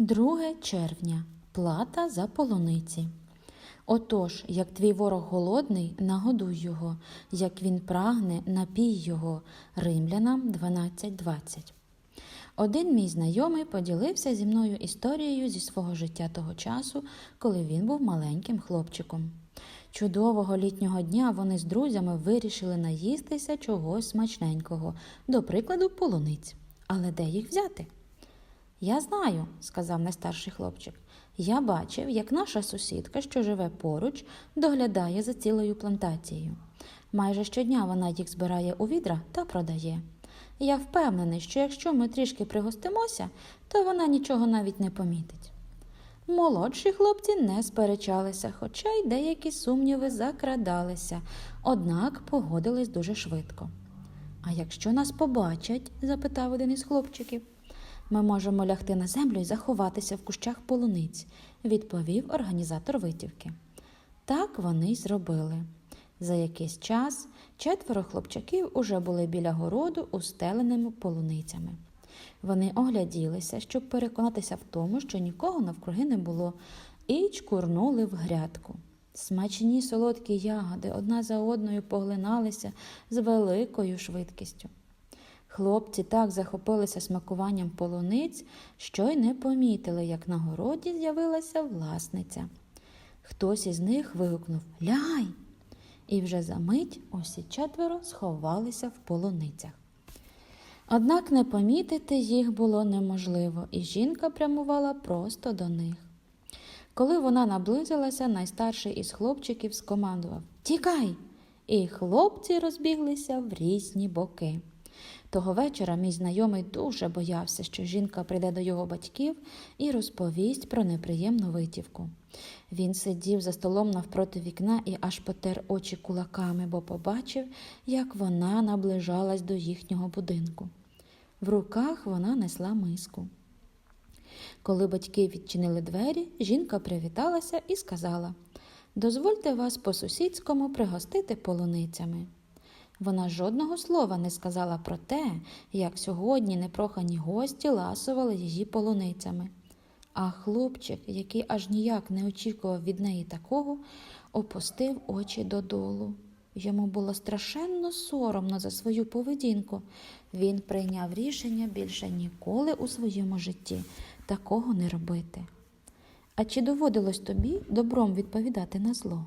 2 червня. Плата за полуниці. Отож, як твій ворог голодний, нагодуй його, як він прагне, напій його. Римлянам 12.20. Один мій знайомий поділився зі мною історією зі свого життя того часу, коли він був маленьким хлопчиком. Чудового літнього дня вони з друзями вирішили наїстися чогось смачненького, до прикладу, полуниць. Але де їх взяти? Я знаю, сказав найстарший хлопчик. Я бачив, як наша сусідка, що живе поруч, доглядає за цілою плантацією. Майже щодня вона їх збирає у відра та продає. Я впевнений, що якщо ми трішки пригостимося, то вона нічого навіть не помітить. Молодші хлопці не сперечалися, хоча й деякі сумніви закрадалися, однак погодились дуже швидко. А якщо нас побачать? запитав один із хлопчиків. Ми можемо лягти на землю і заховатися в кущах полуниць, відповів організатор витівки. Так вони й зробили. За якийсь час четверо хлопчаків уже були біля городу, устеленими полуницями. Вони огляділися, щоб переконатися в тому, що нікого навкруги не було, і чкурнули в грядку. Смачні солодкі ягоди одна за одною поглиналися з великою швидкістю. Хлопці так захопилися смакуванням полуниць, що й не помітили, як на городі з'явилася власниця. Хтось із них вигукнув Ляй! І вже за мить усі четверо сховалися в полуницях. Однак не помітити їх було неможливо, і жінка прямувала просто до них. Коли вона наблизилася, найстарший із хлопчиків скомандував Тікай! І хлопці розбіглися в різні боки. Того вечора мій знайомий дуже боявся, що жінка прийде до його батьків і розповість про неприємну витівку. Він сидів за столом навпроти вікна і аж потер очі кулаками, бо побачив, як вона наближалась до їхнього будинку. В руках вона несла миску. Коли батьки відчинили двері, жінка привіталася і сказала Дозвольте вас по-сусідському пригостити полуницями. Вона жодного слова не сказала про те, як сьогодні непрохані гості ласували її полуницями. А хлопчик, який аж ніяк не очікував від неї такого, опустив очі додолу. Йому було страшенно соромно за свою поведінку. Він прийняв рішення більше ніколи у своєму житті такого не робити. А чи доводилось тобі добром відповідати на зло?